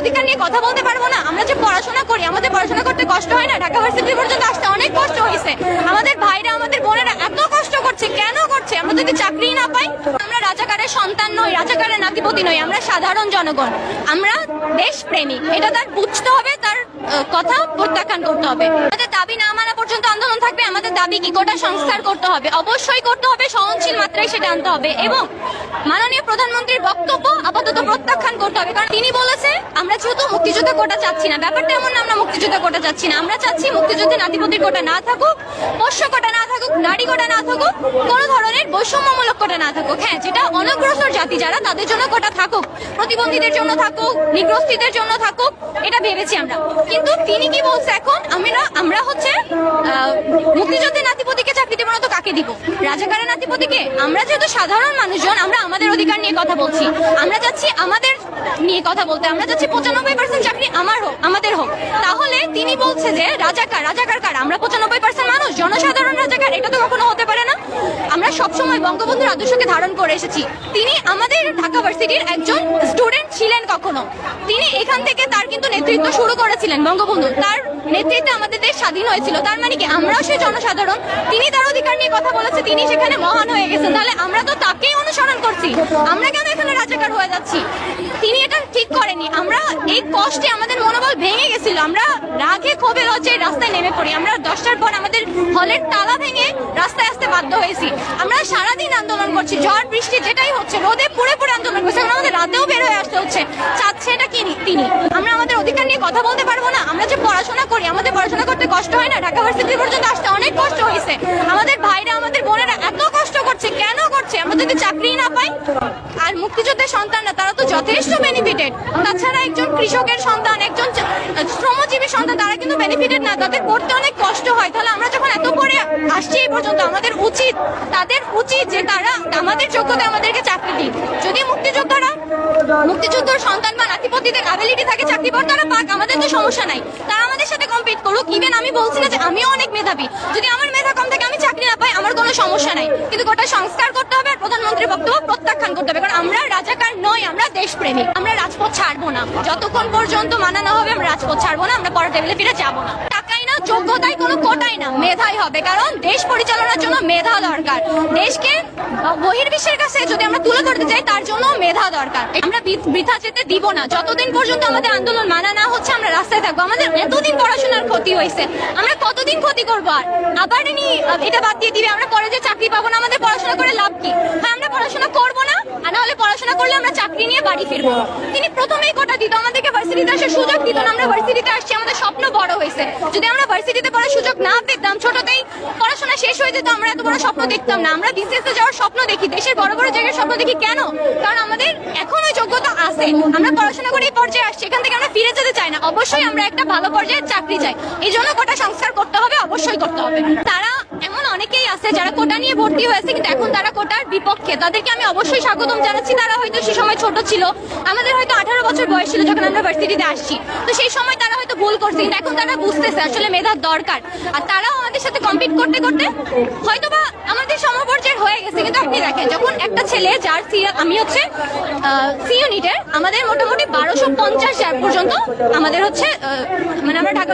অধিকার নিয়ে কথা বলতে পারব না। আমরা যে পড়াশোনা করি, আমাদের পড়াশোনা করতে কষ্ট হয় না। ঢাকা ভার্সিটি পর্যন্ত আসতে অনেক কষ্ট হয়েছে। আমাদের ভাইরা, আমাদের বোনেরা এত কষ্ট করছে, কেন করছে? আমরা যদি চাকরি না পাই, আমরা রাজাকারের সন্তান নই, রাজাকারের নাতিপতি নই, আমরা সাধারণ জনগণ। আমরা দেশপ্রেমী এটা তার বুঝতে হবে, তার কথা প্রত্যাখ্যান করতে হবে। আমাদের দাবি না মানা পর্যন্ত আন্দোলন থাকবে, আমাদের দাবি কি কোটা সংস্কার করতে হবে? অবশ্যই করতে হবে, সহনশীল মাত্রায় সেটা আনতে হবে। এবং মাননীয় প্রধানমন্ত্রীর বক্তব্য আপাতত প্রত্যাখ্যান করতে হবে। কারণ তিনি বলেছে আমরা যেহেতু মুক্তিযুদ্ধ কোটা চাচ্ছি না ব্যাপারটা এমন আমরা মুক্তিযুদ্ধ কোটা চাচ্ছি না। আমরা চাচ্ছি মুক্তিযুদ্ধে নাতিপতির কোটা না থাকুক পোষ্য কোটা না থাকুক নারী কোটা না থাকুক কোনো ধরনের বৈষম্যমূলক কোটা না থাকুক। হ্যাঁ যেটা অনগ্রসর জাতি যারা তাদের জন্য কোটা থাকুক প্রতিবন্ধীদের জন্য থাকুক নিগ্রস্তিদের জন্য থাকুক এটা ভেবেছি আমরা। কিন্তু তিনি কি বলছে এখন? আমরা আমরা হচ্ছে আহ, মুক্তিযুদ্ধের নাতিপতিকে চাকরি দেবো না তো কাকে দিব? রাজাকারের নাতিপতিকে? আমরা যেহেতু সাধারণ মানুষজন আমরা আমাদের অধিকার নিয়ে কথা বলছি। আমরা চাচ্ছি আমাদের নিয়ে কথা বলতে আমরা চাচ্ছি পঁচানব্বই পার্সেন্ট চাকরি আমার হোক, আমাদের হোক। তাহলে তিনি বলছে যে রাজাকার রাজাকার কার আমরা পঁচানব্বই পার্সেন্ট মানুষ, জনসাধারণ রাজাকার এটা তো কখনো হতে পারে না। আমরা সবসময় বঙ্গবন্ধুর আদর্শকে ধারণ করে এসেছি। তিনি আমাদের ঢাকা ভার্সিটির একজন স্টুডেন্ট ছিলেন কখনো। তিনি এখান থেকে তার কিন্তু নেতৃত্ব শুরু করেছিলেন বঙ্গবন্ধু। তার নেতৃত্বে আমাদের দেশ স্বাধীন হয়েছিল। তার মানে কি? আমরাও সেই জনসাধারণ। তিনি তার অধিকার নিয়ে কথা বলেছে। তিনি সেখানে মহান হয়ে গেছেন। তাহলে আমরা তো তাকেই অনুসরণ করছি। আমরা কেন রাজাকার হয়ে যাচ্ছি। তিনি এটা ঠিক করেনি। আমরা এই কষ্টে আমাদের মনোবল ভেঙে গেছিল। আমরা রাগে ক্ষোভে লজ্জায় রাস্তায় নেমে পড়ি। আমরা দশটার পর আমাদের হলের তালা ভেঙে রাস্তায় আসতে বাধ্য হয়েছি। আমরা সারাদিন আন্দোলন করছি। ঝড়, বৃষ্টি, যেটাই হচ্ছে, রোদে পুড়ে পুড়ে আন্দোলন করছি। আমাদের রাতেও বের হয়ে আসতে হচ্ছে। চাচ্ছে এটা কি তিনি? আমরা আমাদের অধিকার নিয়ে কথা বলতে পারব না। আমরা যে পড়াশোনা করি, আমাদের পড়াশোনা করতে কষ্ট হয় না। ঢাকা ভার্সিটি পর্যন্ত আসতে অনেক কষ্ট হয়েছে। আমাদের ভাইরা আমাদের বোনেরা এত কষ্ট করছে। কেন করছে? আমরা যদি চাকরি না পাই মুক্তিযুদ্ধের সন্তানরা, তারা তো যথেষ্ট বেনিফিটেড তাছাড়া একজন কৃষকের সন্তান, একজন শ্রমজীবী সন্তান, তারা কিন্তু বেনিফিটেড না। তাদের পড়তে অনেক কষ্ট হয়। তাহলে আমরা যখন এত করে আসছি এই পর্যন্ত, আমাদের উচিত, তাদের উচিত যে তারা আমাদের যোগ্যতা আমাদেরকে চাকরি দিক। যদি মুক্তিযোদ্ধারা, মুক্তিযুদ্ধর সন্তান বা নাতিপতিদের অ্যাবিলিটি থাকে চাকরি পর তারা পাক, আমাদের তো সমস্যা নাই। তারা আমাদের সাথে কম্পিট করুক। ইভেন আমি বলছি না যে আমিও অনেক মেধাবী। যদি আমার মেধা কম থাকে, আমি চাকরি না পাই, আমার কোনো সমস্যা নাই। কিন্তু গোটা সংস্কার করতে হবে আর প্রধানমন্ত্রীর বক্তব্য প্রত্যাখ্যান করতে হবে কারণ আমরা রাজাকার নই, আমরা দেশপ্রেমিক। আমরা রাজপথ ছাড়বো না। যতক্ষণ পর্যন্ত মানানো হবে, আমরা রাজপথ ছাড়বো না, আমরা পরের টেবিলে ফিরে যাব না। কোনো কোটাই না, মেধাই হবে, কারণ দেশ পরিচালনার জন্য মেধা দরকার। দেশকে বহির্বিশ্বের কাছে যদি আমরা তুলে ধরতে চাই, তার জন্য মেধা দরকার। আমরা বৃথা যেতে দিব না। যতদিন পর্যন্ত আমাদের আন্দোলন মানা না হচ্ছে, আমরা রাস্তায় থাকব। আমাদের এতদিন পড়াশোনার ক্ষতি হয়েছে। আমরা কতদিন ক্ষতি করব? আর আবার এটা বাদ দিয়ে দিবে, আমরা পরে যে চাকরি পাবো না আমাদের পড়াশোনা করে লাভ কি হ্যাঁ আমরা পড়াশোনা করব না আর না হলে পড়াশোনা করলে আমরা চাকরি নিয়ে বাড়ি ফিরবো। তিনি প্রথমেই কোটা দিত, আমাদেরকে ভার্সিটিতে আসার সুযোগ দিত আমরা ভার্সিটিতে আসছি, আমাদের স্বপ্ন বড় হয়েছে। যদি আমরা ভার্সিটিতে পড়ার সুযোগ না পেতাম, ছোটতেই পড়াশোনা শেষ হয়ে যেত, আমরা এত বড় স্বপ্ন দেখতাম না। আমরা বিসিএস এ যাওয়ার স্বপ্ন দেখি, দেশের বড় বড় জায়গার স্বপ্ন দেখি কেন? কারণ আমাদের এখনও যোগ্যতা আছে। আমরা পড়াশোনা করে এই পর্যায়ে আসছি, এখান থেকে আমরা ফিরে যেতে চাই না। অবশ্যই আমরা একটা ভালো পর্যায়ে চাকরি চাই। এই জন্য কোটা সংস্কার করতে হবে, অবশ্যই করতে হবে। তারা যারা কোটা নিয়ে ভর্তি হয়েছে, কিন্তু এখন তারা কোটার বিপক্ষে। তাদেরকে আমি অবশ্যই স্বাগতম জানাচ্ছি। তারা হয়তো সে সময় ছোট ছিল। আমাদের হয়তো আঠারো বছর বয়স ছিল যখন আমরা ভার্সিটিতে আসছি। তো সেই সময় তারা হয়তো ভুল করছে, কিন্তু এখন তারা বুঝতেছে, আসলে মেধার দরকার। আর তারাও আমাদের সাথে কম্পিট করতে করতে হয়তো বা আমাদের সমপর্যায়ের হয়ে গেছে। কিন্তু আপনি দেখেন, যখন একটা ছেলে, যার আমি হচ্ছে সি ইউনিটের আমাদের মোটামুটি বারোশো পঞ্চাশ পর্যন্ত আমাদের হচ্ছে মানে আমরা ঢাকা